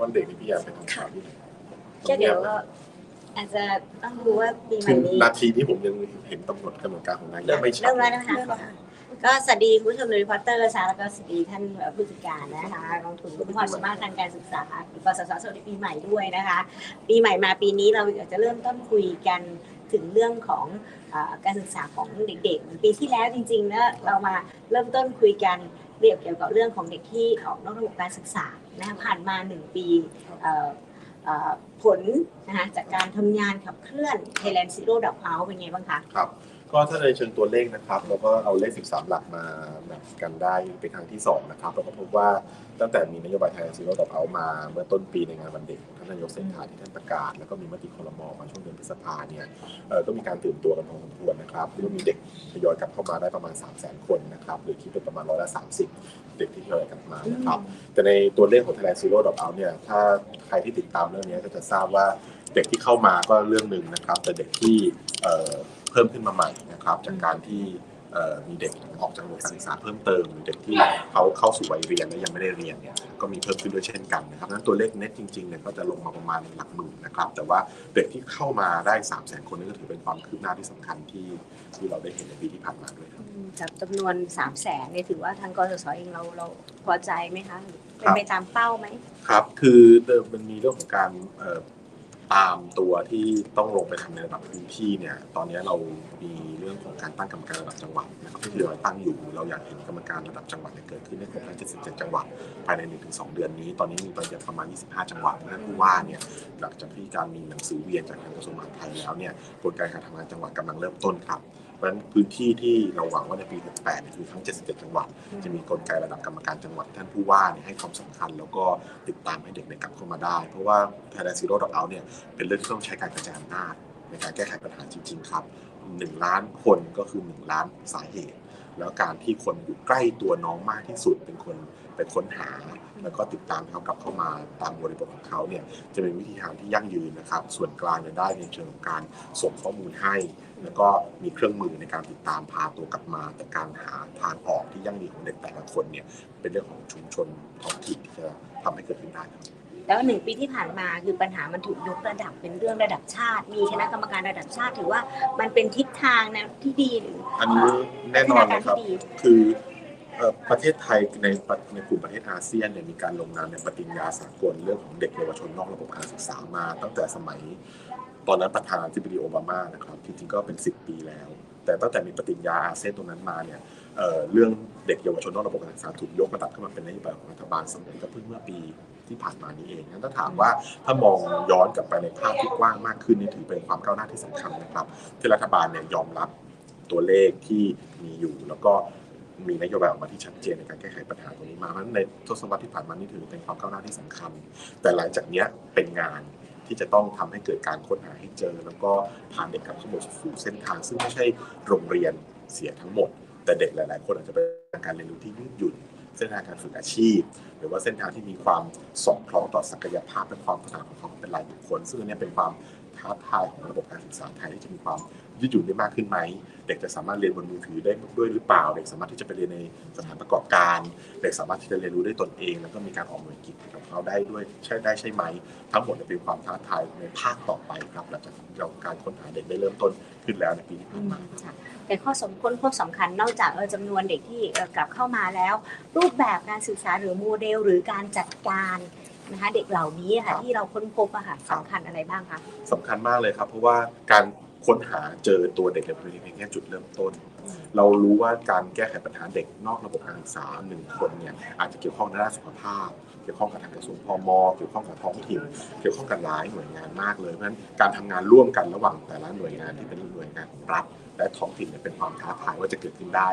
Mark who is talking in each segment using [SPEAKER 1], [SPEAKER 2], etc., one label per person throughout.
[SPEAKER 1] วันเด็กนี่พี่ยาไปทำข่าวที่ไหน
[SPEAKER 2] ก็เดี๋ยวก็อาจจะต้องดูว่าปีให
[SPEAKER 1] ถึ
[SPEAKER 2] ม่
[SPEAKER 1] ง
[SPEAKER 2] นี้
[SPEAKER 1] นาทีที่ผมยังเห็นกำหนดกำหนดการของนายยังไม่ชัด
[SPEAKER 2] เริ่มแล้วนะคะก็สวัสดีคุณผู้ชมโดยรีพอร์เตอร์นะคะแล้วก็สวัสดีท่านผู้จัดการนะคะกองทุนเพื่อความสามารถทางการศึกษากสศสวัสดีปีใหม่ด้วยนะคะ ปีใหม่มาปีนี้เราอยากจะเริ่มต้นคุยกัน ถึงเรื่องของอการศึกษาของเด็กๆปีที่แล้วจริงๆแล้วเรามาเริ่มต้นคุยกันเกี่ยวกับเรื่องของเด็กที่ออกนอกระบบการศึกษานะคะผ่านมาหนึ่งปีผลนะคะจากการทำงานขับเคลื่อน Thailand Zero Drop Out เป็นไงบ้างคะ
[SPEAKER 1] ครับ ก็ถ้าในเชิงตัวเลขนะครับเราก็เอาเลข 13 หลักมาแบ่งกันได้เป็นครั้งที่ 2 นะครับเราก็พบว่าตั้งแต่มีนโยบายไทยซีโร่ดอกเอามาเมื่อต้นปีในงานวันเด็กท่านนายกเศรษฐาที่ท่านประกาศ แล้วก็มีมติคอรมอมาช่วงเดือนพฤษภาเนี่ยก็มีการตื่นตัวกันพอสมควรนะครับแล้วก็มีเด็กทยอยกลับเข้ามาได้ประมาณ 3 0 0 0 0 0 คนนะครับหรือคิดเป็นประมาณร้อยละ30 เด็กที่ทยอยกลับมานะครับแต่ในตัวเลขของ Thailand Zero Drop Out เนี่ยถ้าใครที่ติดตามเรื่องนี้ก็จะทราบว่าเด็กที่เข้ามาก็เรื่องหนึ่งนะครับแต่เด็กที่ เอ่อเพิ่มขึ้นมาใหม่นะครับจากการที่เอ่อมีเด็กออกจากระบบการศึกษาเพิ่มเติมหรือเด็กที่เขาเข้าสู่วัยเรียนและยังไม่ได้เรียนเนี่ยก็มีเพิ่มขึ้นด้วยเช่นกันนะครับนั้นตัวเลขเน็ตจริงๆเนี่ยก็จะลงมาประมาณหลักหมื่นนะครับแต่ว่าเด็กที่เข้ามาได้3 0 0 0 0 0คนนี่ก็ถือเป็นความคืบหน้าที่สำคัญที่ที่เราได้เห็นในปีที่ผ่านมาด้วยครับ
[SPEAKER 2] จากจำนวน3 0 0แสนเนี่ยถือว่าทางกสศเองเราเราพอใจไหมคะเป็นไปตามเป้าไหม
[SPEAKER 1] ครับ คือเดิมมันมีเรื่องของการเอ่อ ตามตัวที่ต้องลงไปทำในระดับพื้นที่เนี่ยตอนนี้เรามีเรื่องของการตั้งกรรมการระดับจังหวัดนะครับที่เราตั้งอยู่เราอยากเห็นกรรมการระดับจังหวัดเกิดขึ้นในครบทั้ง77 จังหวัดภายใน 1-2 เดือนนี้ ตอนนี้มีประประมาณ 25 จังหวัดนะผู้ว่าเนี่ยหลังจากที่การมีหนังสือเวียนจากทางกระทรวงมหาดไทยแล้วเนี่ยกลไกการทำงานจังหวัดกำลังเริ่มต้นครับ นั้นพื้นที่ที่เราหวังว่าในปี 68เนี่ยคือทั้ง 77 จังหวัด จะมีกลไกระดับกรรมการจังหวัดท่านผู้ว่าให้ความสำคัญ แล้วก็ติดตามให้เด็กในกลับเข้ามาได้ เพราะว่า Thailand Zero Drop o u เนี่ยเป็นเรื่องที่ต้องใช้การกระจายอำนาจในการแก้ไขปัญหาจริง ๆ ครับ 1 ล้านคนก็คือ 1 ล้านสาเหตุ แล้วการที่คนอยู่ใกล้ตัวน้องมากที่สุดเป็นคนไปค้นหา แล้วก็ติดตามเขากลับเข้ามาตามบริบทของเขาเนี่ยจะเป็นวิธีทางที่ยั่งยืนนะครับ ส่วนกลางจะได้ในเชิงของการส่งข้อมูลให้ แล้วก็มีเครื่องมือในการติดตามพาตัวกลับมา แต่การหาทางออกที่ยั่งยืนของเด็กแต่ละคนเนี่ยเป็นเรื่องของชุมชนท้องถิ่นที่จะทำให้เกิดขึ้นได้ครับ
[SPEAKER 2] แล้วหนึ่งปีที่ผ่านมาคือปัญหามันถูกยกระดับเป็นเรื่องระดับชาติ มีคณะกรรมการระดับชาติ ถือว่ามันเป็นทิศทางนะที่ดีหรือ
[SPEAKER 1] อันนี้แน่นอนเลยครับ
[SPEAKER 2] พัฒนาการที่ดี
[SPEAKER 1] คือเอ่อประเทศไทยในประในกลุ่มประเทศอาเซียนเนี่ยมีการลงนามในปฏิญญาสากลเรื่องของเด็กเยาวชนนอกระบบการศึกษามา ตั้งแต่สมัยตอนนั้นประธานาธิบดีโอบามานะครับจริงๆก็เป็น 10 ปีแล้ว แต่ตั้งแต่มีปฏิญญาอาเซียนตรงนั้นมาเนี่ยเอ่อเรื่องเด็กเยาวชนนอกระบบการศึกษาถูกยกระดับขึ้นมาเป็นนโยบายของรัฐบาลสมัยก็เพิ่งเมื่อปี ที่ผ่านมานี้เองงั้นถ้าถามว่าถ้ามองย้อนกลับไปในภาพที่กว้างมากขึ้นนี่ถือเป็นความก้าวหน้าที่สำคัญนะครับ ที่รัฐบาลเนี่ยยอมรับตัวเลขที่มีอยู่แล้วก็มีนโยบายออกมาที่ชัดเจนในการแก้ไขปัญหาตรงนี้มาเพราะฉะนั้นในทศวรรษที่ผ่านมานี่ถือเป็นความก้าวหน้าที่สำคัญ แต่หลังจากนี้เป็นงานที่จะต้องทำให้เกิดการค้นหาให้เจอ แล้วก็พาเด็กกลับเข้าสู่เส้นทาง ซึ่งไม่ใช่โรงเรียนเสียทั้งหมด แต่เด็กหลาย ๆ คนอาจจะเป็นการเรียนรู้ที่ยืดหยุ่น เส้นทางการฝึกอาชีพ หรือว่าเส้นทางที่มีความสอดคล้องต่อศักยภาพและความถนัดของเขาเป็นรายบุคคล ซึ่งอันเนี้ยเป็นความท้าทายของระบบการศึกษาไทยที่จะมีความยืดหยุ่นได้มากขึ้นไหม เด็กจะสามารถเรียนบนมือถือได้ด้วยหรือเปล่า เด็กสามารถที่จะไปเรียนในสถานประกอบการ เด็กสามารถที่จะเรียนรู้ได้ตนเอง แล้วก็มีการออกหน่วยกิจของเขาได้ด้วยใช่ได้ใช่ไหม ทั้งหมดเนี่ยเป็นความท้าทายในภาคต่อไปครับหลังจากเราการค้นหาเด็กได้เริ่มต้นขึ้นแล้วในปีที่ผ่านมา
[SPEAKER 2] ค่ะแต่ข้อสมค้นพบสำคัญนอกจากเออจำนวนเด็กที่เอ่อกลับเข้ามาแล้ว รูปแบบการศึกษาหรือโมเดลหรือการจัดการนะคะเด็กเหล่านี้อะค่ะที่เราค้นพบอะค่ะสำคัญอะไรบ้างคะ
[SPEAKER 1] สำคัญมากเลยครับ เพราะว่าการค้นหาเจอตัวเด็กในพื้นที่เพียงแค่จุดเริ่มต้น เรารู้ว่าการแก้ไขปัญหาเด็กนอกระบบการศึกษาหนึ่งคนเนี่ยอาจจะเกี่ยวข้องในด้านสุขภาพ เกี่ยวข้องกับทางกระทรวงพมเกี่ยวข้องกับท้องถิ่นเกี่ยวข้องกับหลายหน่วยงานมากเลยเพราะฉะนั้นการทำงานร่วมกันระหว่างแต่ละหน่วยงานที่เป็นหน่วยงานของรัฐและท้องถิ่นเนี่ยเป็นความท้าทายว่าจะเกิดขึ้นได้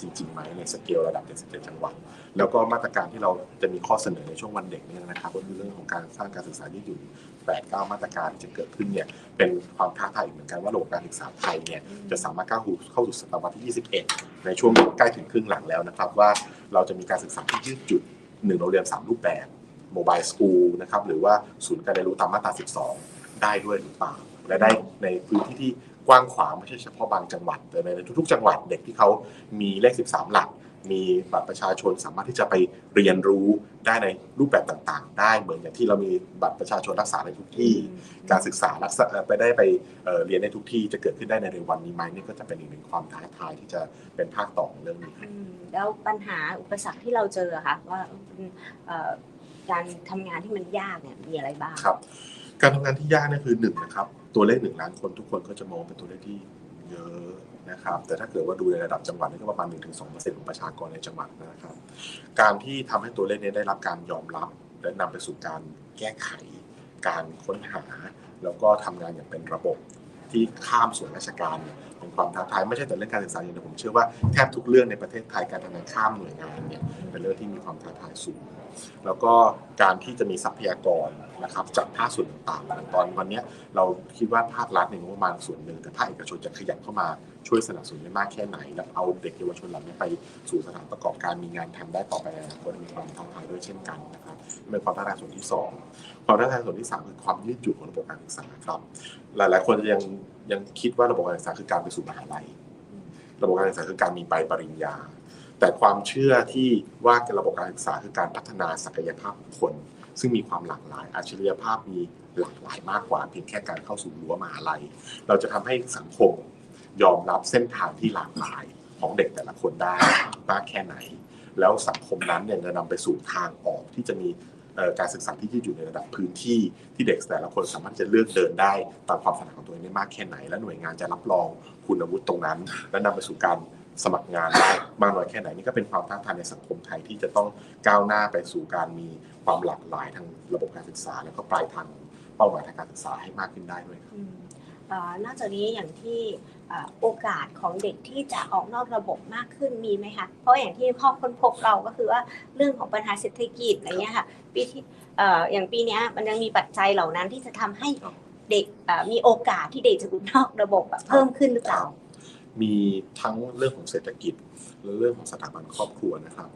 [SPEAKER 1] จริงๆไหมในสเกลระดับ77จังหวัด แล้วก็มาตรการที่เราจะมีข้อเสนอในช่วงวันเด็กเนี่ยนะครับก็คือเรื่องของการสร้างการศึกษาที่อยู่8 9มาตรการที่จะเกิดขึ้นเนี่ยเป็นความท้าทายอีกเหมือนกันว่าระบบการศึกษาไทยเนี่ยจะสามารถก้าวเข้าสู่ศตวรรษที่ 21 ในช่วงใกล้ถึงครึ่งหลังแล้วนะครับว่าเราจะมีการศึกษาที่ยืดหยุ่นหนึ่งโรงเรียน 3 รูปแบบโมบายสคูลนะครับหรือว่าศูนย์การเรียนรู้ตามมาตรา 12 ได้ด้วยหรือเปล่าและได้ในพื้นที่ที่ กว้างขวางไม่ใช่เฉพาะบางจังหวัดแต่ในทุกๆ จังหวัดเด็กที่เขามีเลข 13 หลัก มีบัตรประชาชนสามารถที่จะไปเรียนรู้ได้ในรูปแบบต่างๆ ได้เหมือนอย่างที่เรามีบัตรประชาชนรักษาในทุกที่ การศึกษารักษาเอ่อไปได้ไปเอ่อเรียนในทุกที่จะเกิดขึ้นได้ในเร็ววันนี้ไหมนี่ก็จะเป็นอีกหนึ่งความท้าทายที่จะเป็นภาคต่อของเรื่องนี้ครับ
[SPEAKER 2] อืมแล้วปัญหาอุปสรรคที่เราเจออะค่ะว่าเอ่อการทำงานที่มันยากเนี่ยมีอะไรบ้าง
[SPEAKER 1] ครับ การทำงานที่ยากเนี่ยคือหนึ่งนะครับ ตัวเลขหนึ่งล้านคนทุกคนก็จะมองเป็นตัวเลขที่เยอะนะครับ แต่ถ้าเกิดว่าดูในระดับจังหวัดนี่ก็ประมาณ 1-2%ของประชากรในจังหวัดนะครับ การที่ทำให้ตัวเลขนี้ได้รับการยอมรับและนำไปสู่การแก้ไข การค้นหา แล้วก็ทำงานอย่างเป็นระบบ ที่ข้ามส่วนราชการเป็นความท้าทายไม่ใช่แต่เรื่องการศึกษาอย่างเดียวผมเชื่อว่าแทบทุกเรื่องในประเทศไทยการทำงานข้ามหน่วยงานเนี่ยเป็นเรื่องที่มีความท้าทายสูง แล้วก็การที่จะมีทรัพยากรนะครับจากภาคส่วนต่างๆตอนวันนี้เราคิดว่าภาครัฐในงบประมาณส่วนหนึ่งแต่ภาคเอกชนจะขยับเข้ามาช่วยสนับสนุนได้มากแค่ไหน แล้วเอาเด็กเยาวชนเหล่านี้ไปสู่สถานประกอบการมีงานทำได้ต่อไปในอนาคตมีความท้าทายด้วยเช่นกันนะครับ เป็นความท้าทายส่วนที่สองความท้าทายส่วนที่สามคือความยืดหยุ่นของระบบการศึกษาครับ หลาย ๆ คนยังยังคิดว่าระบบการศึกษาคือการไปสู่มหาลัย ระบบการศึกษาคือการมีใบปริญญา แต่ความเชื่อที่ว่าระบบการศึกษาคือการพัฒนาศักยภาพคน ซึ่งมีความหลากหลายอัจฉริยภาพมีหลากหลายมากกว่า เพียงแค่การเข้าสู่รั้วมหาลัย เราจะทำให้สังคมยอมรับเส้นทางที่หลากหลายของเด็กแต่ละคนได้มากแค่ไหน แล้วสังคมนั้นเนี่ยจะนำไปสู่ทางออกที่จะมีการศึกษาที่ยืดหยุ่นในระดับพื้นที่ที่เด็กแต่ละคนสามารถจะเลือกเดินได้ตามความฝันของตัวเองได้มากแค่ไหน และหน่วยงานจะรับรองคุณวุฒิตรงนั้น และนำไปสู่การสมัครงานได้มากน้อยแค่ไหนนี่ก็เป็นความท้าทายในสังคมไทยที่จะต้องก้าวหน้าไปสู่การมีความหลากหลายทางระบบการศึกษา แล้วก็ปลายทางเป้าหมายทางการศึกษาให้มากขึ้นได้ด้วยครับ
[SPEAKER 2] นอกจากนี้อย่างที่โอกาสของเด็กที่จะออกนอกระบบมากขึ้นมีไหมคะ เพราะอย่างที่ข้อค้นพบเราก็คือว่าเรื่องของปัญหาเศรษฐกิจอะไรเงี้ยค่ะปีที่อ่ออย่างปีนี้มันยังมีปัจจัยเหล่านั้นที่จะทำให้เด็กมีโอกาสที่เด็กจะอยู่นอกระบบเพิ่มขึ้นหรือเปล่า
[SPEAKER 1] มีทั้งเรื่องของเศรษฐกิจและเรื่องของสถาบันครอบครัวนะครับ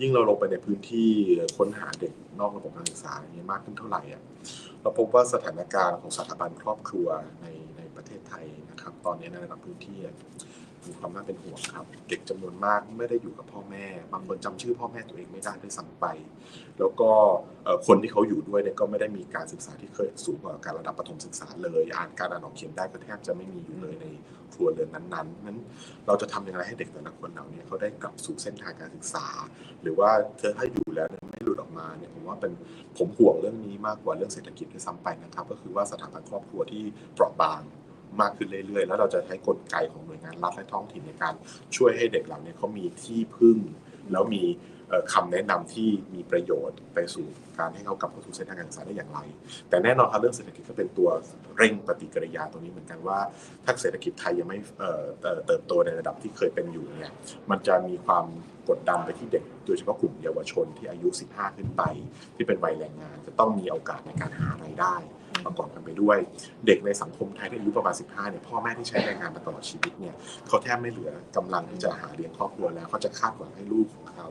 [SPEAKER 1] ยิ่งเราลงไปในพื้นที่ค้นหาเด็กนอกระบบการศึกษาอย่างนี้มากขึ้นเท่าไหร่เราพบว่าสถานการณ์ของสถาบันครอบครัวใน ไทยนะครับ ตอนนี้ในระดับพื้นที่มีความน่าเป็นห่วงครับ เด็กจำนวนมากไม่ได้อยู่กับพ่อแม่ บางคนจำชื่อพ่อแม่ตัวเองไม่ได้ด้วยซ้ำไป แล้วก็คนที่เขาอยู่ด้วยเนี่ยก็ไม่ได้มีการศึกษาที่เคยสูงกว่าการระดับประถมศึกษาเลย อ่านการอ่านออกเขียนได้ก็แทบจะไม่มีอยู่เลยในครัวเรือนนั้นๆนั้นเราจะทำยังไงให้เด็กแต่ละคนเหล่านี้เขาได้กลับสู่เส้นทางการศึกษา หรือว่าเธอถ้าอยู่แล้วไม่หลุดออกมาเนี่ยผมว่าเป็นผมห่วงเรื่องนี้มากกว่าเรื่องเศรษฐกิจด้วยซ้ำไปนะครับ ก็คือว่าสถาบันครอบครัวที่เปราะบาง มากขึ้นเรื่อยๆ แล้วเราจะใช้กลไกของหน่วยงานรัฐและท้องถิ่นในการช่วยให้เด็กเหล่านี้เขามีที่พึ่ง แล้วมีเอ่อคำแนะนำที่มีประโยชน์ไปสู่การให้เขากลับเข้าสู่เส้นทางการศึกษาได้อย่างไร แต่แน่นอนครับเรื่องเศรษฐกิจก็เป็นตัวเร่งปฏิกิริยาตรงนี้เหมือนกันว่า ถ้าเศรษฐกิจไทยยังไม่เติบโตในระดับที่เคยเป็นอยู่เนี่ย มันจะมีความกดดันไปที่เด็ก โดยเฉพาะกลุ่มเยาวชนที่อายุ 15 ขึ้นไป ที่เป็นวัยแรงงาน จะต้องมีโอกาสในการหารายได้ ประกอบกันไปด้วย เด็กในสังคมไทยที่อายุประมาณ 15 เนี่ยพ่อแม่ที่ใช้แรงงานมาตลอดชีวิตเนี่ยเขาแทบไม่เหลือกำลังที่จะหาเลี้ยงครอบครัวแล้วเขาจะคาดหวังให้ลูกของเขา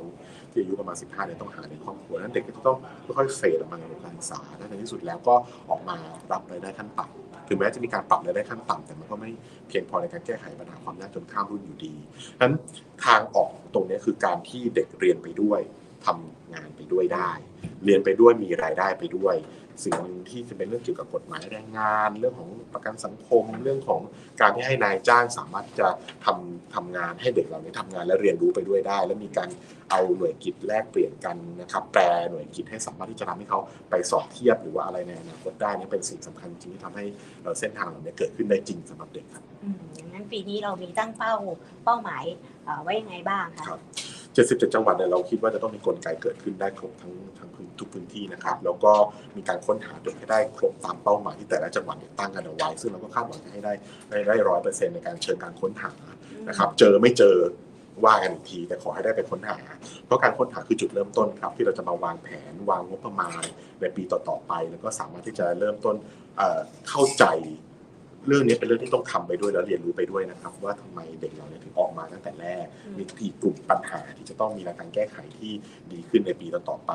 [SPEAKER 1] ที่อายุประมาณ 15 เนี่ยต้องหาเลี้ยงครอบครัวนั้นเด็กก็จะต้องค่อยๆเฟดออกมาในระบบการศึกษาและในที่สุดแล้วก็ออกมารับรายได้ขั้นต่ำถึงแม้จะมีการปรับรายได้ขั้นต่ำแต่มันก็ไม่เพียงพอในการแก้ไขปัญหาความยากจนข้ามรุ่นอยู่ดีนั้นทางออกตรงนี้คือการที่เด็กเรียนไปด้วยทำงานไปด้วยได้ เรียนไปด้วยมีรายได้ไปด้วย สิ่งหนึ่งที่จะเป็นเรื่องเกี่ยวกับกฎหมายแรงงาน เรื่องของประกันสังคม เรื่องของการที่ให้นายจ้างสามารถจะทำทำงานให้เด็กเหล่านี้ทำงานและเรียนรู้ไปด้วยได้ แล้วมีการเอาหน่วยกิจแลกเปลี่ยนกันนะครับแปลหน่วยกิจให้สามารถที่จะทำให้เขาไปสอบเทียบหรือว่าอะไรในอนาคตได้นี่เป็นสิ่งสำคัญจริงที่ทำให้เส้นทางเหล่านี้เกิดขึ้นได้จริงสำหรับเด็กครับ
[SPEAKER 2] อืมงั้นปีนี้เรามีตั้งเป้าเป้าหมายไว้ยังไงบ้างคะ
[SPEAKER 1] 77 จังหวัดเนี่ยเราคิดว่าจะต้องมีกลไกเกิดขึ้นได้ครบทั้งทั้งพื้นทุกพื้นที่นะครับแล้วก็มีการค้นหาจนให้ได้ครบตามเป้าหมายที่แต่ละจังหวัดเนี่ยตั้งกันเอาไว้ ซึ่งเราก็คาดหวังจะให้ได้ได้ร้อยเปอร์เซ็นต์ในการเชิญการค้นหานะครับเจอไม่เจอว่ากันอีกทีแต่ขอให้ได้ไปค้นหา เพราะการค้นหาคือจุดเริ่มต้นครับ ที่เราจะมาวางแผนวางงบประมาณในปีต่อๆไป แล้วก็สามารถที่จะเริ่มต้นเข้าใจ เรื่องนี้เป็นเรื่องที่ต้องทำไปด้วยแล้วเรียนรู้ไปด้วยนะครับ ว่าทำไมเด็กเราเนี่ยถึงออกมาตั้งแต่แรก
[SPEAKER 2] อืม
[SPEAKER 1] มีกี่กลุ่มปัญหาที่จะต้องมีการแก้ไขที่ดีขึ้นในปีต่อๆไป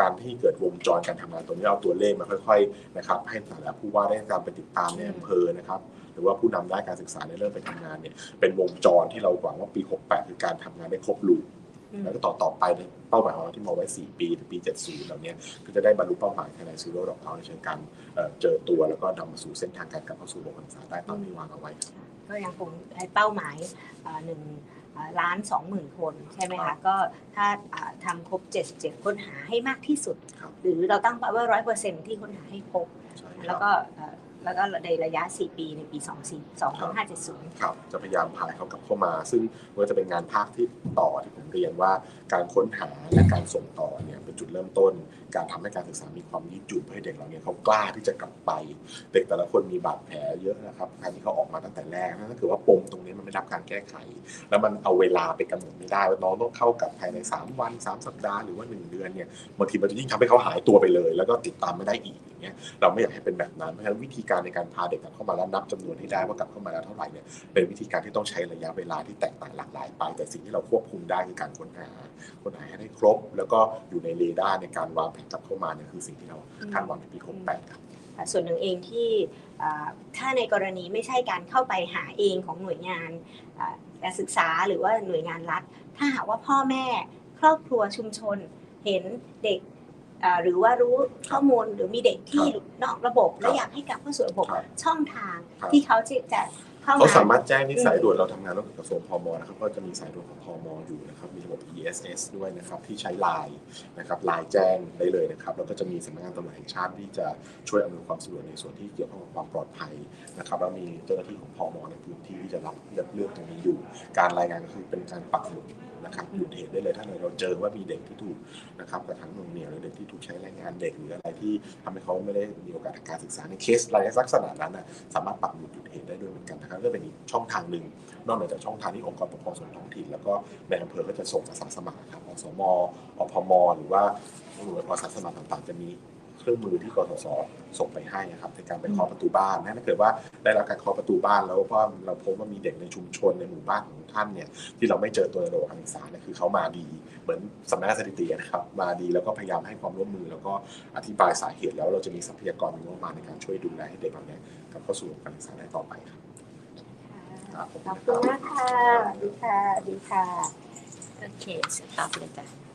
[SPEAKER 1] การที่เกิดวงจรการทำงานตรงนี้เอาตัวเลขมาค่อยๆนะครับให้แต่ละผู้ว่าได้การไปติดตามในอำเภอนะครับหรือว่าผู้นำด้านการศึกษาในเริ่มไปทำงานเนี่ยเป็นวงจรที่เราหวังว่าปี 68 คือการทำงานได้ครบลูป
[SPEAKER 2] อืม
[SPEAKER 1] แล้วก็ต่อต่อไปในเป้าหมายของเราที่มองไว้ 4 ปีถึงปี 70เหล่านี้ก็จะได้บรรลุเป้าหมายภายในซีโร่ดอกเขาในเชิงการเอ่อเจอตัวแล้วก็นำมาสู่เส้นทางการกลับเข้าสู่ระบบการศึกษาได้ตามที่วางเอาไว้ครับ
[SPEAKER 2] ก็ยังคงให้เป้าหมายอ่าหนึ่งอ่าล้านสองหมื่นคนใช่ไหม
[SPEAKER 1] ครั
[SPEAKER 2] คะ
[SPEAKER 1] บ
[SPEAKER 2] ก็ถ้าอ่าทำครบ 77 ค้นหาให้มากที่สุด
[SPEAKER 1] ครับ
[SPEAKER 2] หรือเราตั้งเป้าว่าร้อยเปอร์เซ็นที่ค้นหาให้ครบ
[SPEAKER 1] ใช่ค
[SPEAKER 2] แล้
[SPEAKER 1] รั
[SPEAKER 2] ว
[SPEAKER 1] บ
[SPEAKER 2] ก็เอ่อ แล้วก็ในระยะ 4 ปีในปี 24 2570
[SPEAKER 1] ครับ จะพยายามพาเขากลับเข้ามา ซึ่งมันก็จะเป็นงานภาคที่ต่อที่ผมเรียนว่าการค้นหาและการส่งต่อเนี่ยเป็นจุดเริ่มต้นการทำให้การศึกษามีความยืดหยุ่นเพื่อให้เด็กเหล่านี้เขากล้าที่จะกลับไป เด็กแต่ละคนมีบาดแผลเยอะนะครับการที่เขาออกมาตั้งแต่แรกถ้าเกิดว่าปมตรงนี้มันไม่รับการแก้ไข แล้วมันเอาเวลาไปกำหนดไม่ได้ว่าน้องต้องเข้ากับภายใน 3 วัน 3 สัปดาห์หรือว่า 1 เดือนเนี่ยบางทีมันจะยิ่งทำให้เขาหายตัวไปเลย แล้วก็ติดตามไม่ได้อีกอย่างเงี้ยเราไม่อยากให้เป็นแบบนั้นเพราะฉะนั้นวิธีการในการพาเด็กกลับเข้ามาแล้วนับจำนวนให้ได้ว่ากลับเข้ามาแล้วเท่าไหร่เนี่ยเป็นวิธีการที่ต้องใช้ระยะเวลาที่แตกต่างหลากหลายไป แต่สิ่งที่เราควบคุมได้คือการค้นหาค้นหาให้ได้ครบ แล้วก็อยู่ในเรดาร์ในการวางแผนกลับเข้ามาเนี่ยคือสิ่งที่เราคาดหวังในปี68ครับ
[SPEAKER 2] อ่าส่วนหนึ่งเองที่อ่าถ้าในกรณีไม่ใช่การเข้าไปหาเองของหน่วยงานอ่าการศึกษาหรือว่าหน่วยงานรัฐ ถ้าหากว่าพ่อแม่ครอบครัวชุมชนเห็นเด็กอ่าหรือว่ารู้ข้อมูลหรือมีเด็กที่นอกระบบ และอยากให้กลับเข้าสู่ระบบ
[SPEAKER 1] ครับ
[SPEAKER 2] ช่องทาง
[SPEAKER 1] ครับ
[SPEAKER 2] ที่เขาจะจะเข้า
[SPEAKER 1] เขา
[SPEAKER 2] มา
[SPEAKER 1] สามารถแจ้งที่สายด่วนเราทำงานร่วมกับกระทรวงพมนะครับก็จะมีสายด่วนของพมอยู่นะครับมีระบบ ESS ด้วยนะครับที่ใช้ไลน์นะครับไลน์แจ้งได้เลยนะครับแล้วก็จะมีสำนักงานตำรวจแห่งชาติที่จะช่วยอำนวยความสะดวกในส่วนที่เกี่ยวข้องกับความปลอดภัยนะครับแล้วมีเจ้าหน้าที่ของพมในพื้นที่ที่จะรับเรื่องเรื่องตรงนี้อยู่ การรายงานก็คือเป็นการปักหมุด นะครับหยุดเหตุได้เลยถ้าเราเจอว่ามีเด็กที่ถูกนะครับกระทำน่วงเหนี่ยวหรือเด็กที่ถูกใช้แรงงานเด็กหรืออะไรที่ทำให้เขาไม่ได้มีโอกาสทางการศึกษาในเคสอะไรลักษณะนั้นนะสามารถปักหมุดหยุดเหตุได้ด้วยเหมือนกันนะครับก็เป็นอีกช่องทางหนึ่งนอกเหนือจากช่องทางที่องค์กรปกครองส่วนท้องถิ่น แล้วก็ในอำเภอก็จะส่งอาสาสมัครครับอสมอพมหรือว่าหน่วยอาสาสมัครต่างๆ จะมี รื่องมือที่กสศส่งไปให้นะครับในการไปเคาะประตูบ้านนะถ้าเกิดว่าได้รับการเคาะประตูบ้านแล้วว่าเราพบว่ามีเด็กในชุมชนในหมู่บ้านของท่านเนี่ยที่เราไม่เจอตัวในระบบการศึกษาเนี่ยคือเขามาดี เหมือนสำนักงานสถิตินะครับมาดีแล้วก็พยายามให้ความร่วมมือ แล้วก็อธิบายสาเหตุแล้วเราจะมีทรัพยากรมีงบประมาณในการช่วยดูแลให้เด็กเหล่านี้กลับเข้าสู่ระบบการศึกษาได้ต่อไปครับครับ
[SPEAKER 2] ขอบคุณมากค่ะสวัสดีค่ะสวัสดีค่ะโอเคสต็อปเลยจ้ะ